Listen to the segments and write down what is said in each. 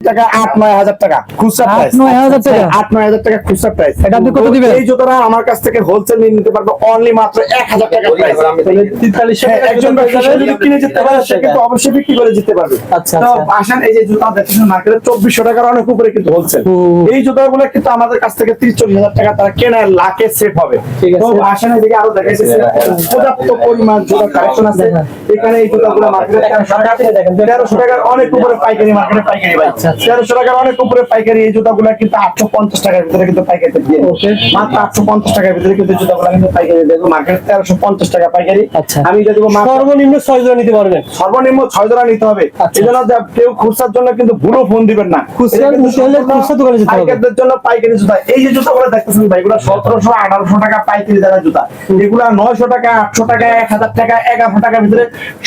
টাকা আট নয় হাজার টাকা খুচরা প্রাইস নয় হাজার টাকা? আট নয় হাজার টাকা খুচরা প্রাইস এটা আপনি কত দিবেন? এই জুতোটা আমার কাছ থেকে হোলসেল নিয়ে নিতে পারব অনলি মাত্র এক হাজার টাকা প্রাইস তাহলে 4300 হ্যাঁ, টাকা একজন যদি কিনে যেতে পারে সে কিন্তু অবশ্যই বিক্রি করে যেতে পারবে আচ্ছা, তো আচ্ছা। আসেন এই যে জুতা দেখছেন মার্কেটে চব্বিশশো টাকার অনেক উপরে কিন্তু হোলসেল। এই জুতাগুলো কিন্তু আমাদের কাছ থেকে তিরিশ চল্লিশ হাজার টাকা তারা কেনার লাখে সেট হবে ঠিক আছে। তো আসেন এদিকে আরও দেখাইছে পর্যাপ্ত পরিমাণ জুতা কালেকশন আছে এখানে এই জুতাগুলো মার্কেটে তেরোশো তেরোশো টাকার অনেক উপরে পাইকারি মার্কেটে পাইকারি আচ্ছা, আচ্ছা। তেরোশো টাকার অনেক উপরে পাইকারি এই জুতাগুলো কিন্তু আটশো পঞ্চাশ টাকার ভিতরে কিন্তু পাইকারি মাত্র আটশো পঞ্চাশ টাকার ভিতরে কিন্তু জুতাগুলো কিন্তু পাইকারি মার্কেটে তেরোশো পঞ্চাশ টাকা পাইকারি। আচ্ছা। আমি যদি সর্বনিম্ন ছয় জোড়া নিতে পারবেন। সর্বনিম্ন ছয় জোড়া নিতে হবে। আচ্ছা। এই জন্য কেউ খুচরার জন্য কিন্তু ভুলো ফোন দিবেন না। পাইকারদের জন্য পাইকারি জুতা। এই যে জুতাগুলো দেখতেছেন ভাই এগুলো সতেরোশো আঠারোশো টাকা পাইকারি দেওয়া জুতা এগুলা নয়শো টাকা আটশো টাকা এক হাজার টাকা এগারোশো টাকার ভিতরে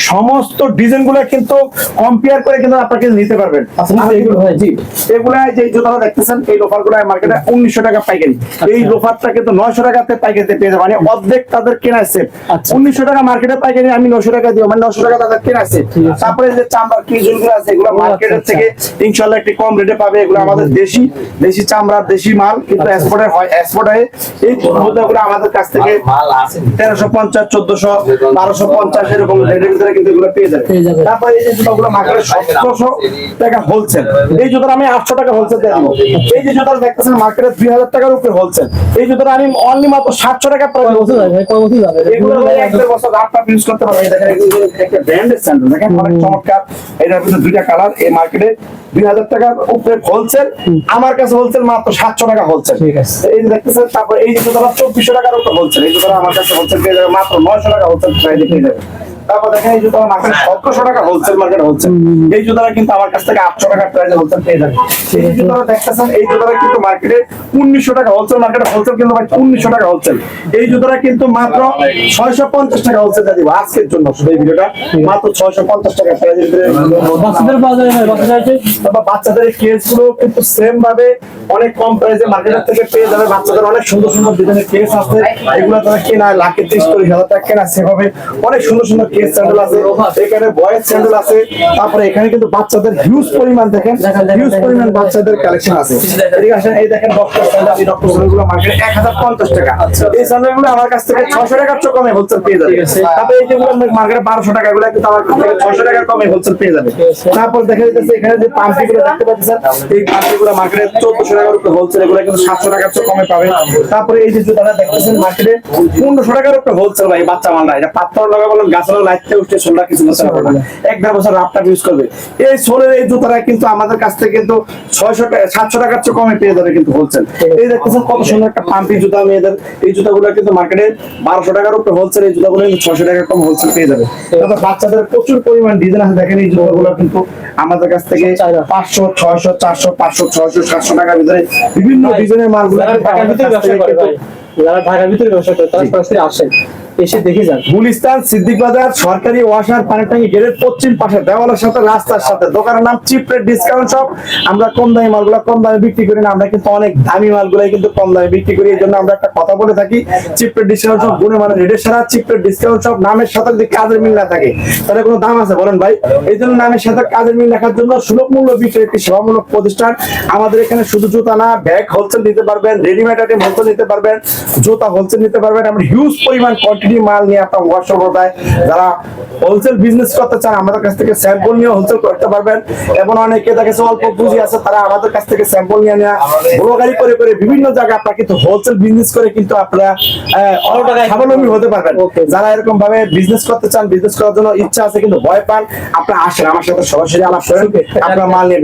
সমস্ত ডিজাইনগুলো কিন্তু কম্পেয়ার করে কিন্তু আপনাকে নিতে পারবেন। আচ্ছা, এগুলো জি। এগুলা যে জুতাটা দেখতেছেন এই লোফার মার্কেটে উনিশশো টাকা পাইকারি। আচ্ছা। এই লোফারটা কিন্তু নয়শো টাকাতে পাইকারিতে পেয়ে যাবে মানে অর্ধেক তাদের কেনা সেট আচ্ছা। উনিশশো টাকা মার্কেটে পাইকারি আমি নশো টাকা দিব। মানে নশো টাকা তাদের কেনা সেট তারপরে যে চামড়ার কি আছে এগুলো মার্কেটের। থেকে ইনশাল্লাহ একটু কম রেটে পাবে। এগুলো আমাদের দেশি দেশি চামড়ার দেশি মাল কিন্তু। হয়। এক্সপোর্ট এই জুতাগুলো আমাদের কাছ থেকে তেরোশো পঞ্চাশ চোদ্দশো বারোশো পঞ্চাশ এরকম রেটের ভিতরে কিন্তু এগুলো পেয়ে যাবে। তারপরে এই যে জুতাগুলো মার্কেটে সতেরোশো টাকা হোলসেল এই জুতাটা আমি আটশো টাকা হোলসেল দেবো এই যে জুতাটা দেখতেছেন মার্কেটে দুই হাজার টাকার উপরে হোলসেল এই জুতাটা আমি অনলি মাত্র সাতশো টাকা কয় বছর যাবে কয় বছর যাবে এগুলো এক দেড় বছর আপনার ইউজ করতে পারবেন। দেখেন একটা ব্র্যান্ডের স্যান্ডেল দেখেন অনেক চমৎকার। এটার ভিতরে দুইটা কালার এই মার্কেটে দুই হাজার টাকার উপরে হোলসেল আমার কাছে হোলসেল মাত্র সাতশো টাকা হোলসেল ঠিক আছে। এই যে দেখতেছেন তারপর এই যে জুতোটা চব্বিশশো টাকার উপরে হোলসেল এই জুতোটা আমার কাছে হোলসেল পেয়ে যাবে মাত্র নয়শো টাকা হোলসেল প্রাইসে পেয়ে যাবে তারপর দেখেন এই জুতোটা মার্কেট সতেরোশো টাকা হোলসেল মার্কেট হচ্ছে এই জুতারা কিন্তু আমার কাছ থেকে আটশো টাকা প্রাইসে হোলসেল পেয়ে যাবে এই জুতারা দেখতেছেন এই জুতারা কিন্তু মার্কেটে উনিশশো টাকা হোলসেল মার্কেটে হোলসেল কিন্তু ভাই উনিশশো টাকা হোলসেল এই জুতোটা কিন্তু মাত্র ছয়শো পঞ্চাশ টাকা হোলসেল দিব আজকের জন্য শুধু এই ভিডিওটা। মাত্র ছয়শো পঞ্চাশ টাকা বাচ্চাদের বাচ্চাদের কেসগুলো কিন্তু সেম ভাবে অনেক কম প্রাইসে মার্কেটের থেকে পেয়ে যাবে। বাচ্চাদের অনেক সুন্দর সুন্দর ডিজাইনের কেস আছে। এগুলো তারা কেনা লাখে ত্রিশ চল্লিশ হাজার টাকা কেনা সেভাবে অনেক সুন্দর সুন্দর কেস স্যান্ডেল আছে। এখানে বয়েজ স্যান্ডেল আছে। তারপরে এখানে কিন্তু বাচ্চাদের হিউজ পরিমাণ দেখেন। হিউজ পরিমাণ বাচ্চাদের কালেকশন আছে। এই দেখেন ডক্টর স্যান্ডেল এই ডক্টর স্যান্ডেল মার্কেটে এক হাজার পঞ্চাশ টাকা। এই স্যান্ডেল আমার কাছ থেকে ছশো টাকার চেয়ে কমে হোলসেল পেয়ে যাবে। তারপরে এই যেগুলো মার্কেটে বারোশো টাকা এগুলো কিন্তু আমার কাছ থেকে ছশো টাকার কমে হোলসেল পেয়ে যাবে। তারপর দেখা যাচ্ছে এখানে যে পাম্পি দেখতে পাচ্ছেন এই পাম্পি মার্কেটে চোদ্দশো টাকার উপরে হোলসেল এগুলো কিন্তু সাতশো টাকার চেয়ে কমে পাবে। তারপরে এই যে জুতাটা দেখতেছেন মার্কেটে পনেরোশো টাকার উপরে হোলসেল ভাই বাচ্চা এটা লাগা বলেন গাছের লাইটতে উঠছে সোলটা কিছু বছর এক দেড় বছর রাফটা ইউজ করবে। এই সোলের এই জুতাটা কিন্তু আমাদের কাছ থেকে কিন্তু ছয়শো টাকা সাতশো টাকার চেয়ে কমে পেয়ে যাবে কিন্তু হোলসেল এই দেখতেছেন কত সুন্দর একটা পাম্পি জুতা মেয়েদের এই জুতাগুলো কিন্তু মার্কেটে বারোশো টাকার উপরে হোলসেল এই জুতাগুলো কিন্তু ছশো টাকা কম হোলসেল পেয়ে যাবে। তারপর বাচ্চাদের প্রচুর পরিমাণ ডিজাইন আছে। দেখেন এই জুতাগুলো কিন্তু আমাদের কাছ থেকে। পাঁচশো ছয়শো চারশো পাঁচশো ছয়শো সাতশো টাকার ভিতরে বিভিন্ন ডিজাইনের মালগুলো টাকার ভিতরে যারা ঢাকার ভিতরে ব্যবসা করে তারা সরাসরি আসেন এসে দেখে যান। গুলিস্তান সিদ্দিক বাজার সরকারি ওয়াসার পানিটাঙ্গি গেটের পশ্চিম পাশে দেওয়ালের সাথে রাস্তার সাথে। দোকানের নাম চিপ রেট ডিসকাউন্ট শপ আমরা কম দামি মালগুলো কম দামে বিক্রি করি না আমরা কিন্তু অনেক দামি মালগুলাই কিন্তু কম দামে বিক্রি করি এই জন্য আমরা একটা কথা বলে থাকি। চিপ রেট ডিসকাউন্ট শপ গুণে মানে রেটের সারা চিপ রেট ডিসকাউন্ট শপ নামের সাথে যদি কাজের মিল না থাকে তাহলে কোনো দাম আছে বলেন ভাই? এই জন্য নামের সাথে কাজের মিল রাখার জন্য সুলভ মূল্য বিক্রি একটি সেবামূলক প্রতিষ্ঠান। আমাদের এখানে শুধু জুতা না ব্যাগ হোলসেল নিতে পারবেন রেডিমেড আইটেম হোলসেল নিতে পারবেন। জুতা হোলসেল নিতে পারবেন আমরা হিউজ পরিমাণ কোয়ান্টিটি মাল নিয়ে আপনার ওয়ার্কশপ দেয় যারা হোলসেল বিজনেস করতে চান আমাদের কাছ থেকে স্যাম্পল নিয়ে হোলসেল করতে পারবেন। এবং অনেকে দেখেছে অল্প পুঁজি আছে তারা আমাদের কাছ থেকে স্যাম্পল নিয়ে নেওয়া ব্লগারি করে করে বিভিন্ন জায়গায় আপনারা কিন্তু হোলসেল বিজনেস করে কিন্তু আপনারা স্বাবলম্বী হতে পারবেন. যারা এরকম ভাবে বিজনেস করতে চান বিজনেস করার জন্য ইচ্ছা আছে কিন্তু ভয় পান আপনারা আসেন আমার সাথে সরাসরি আলাপ করেন। আপনার মাল নিয়ে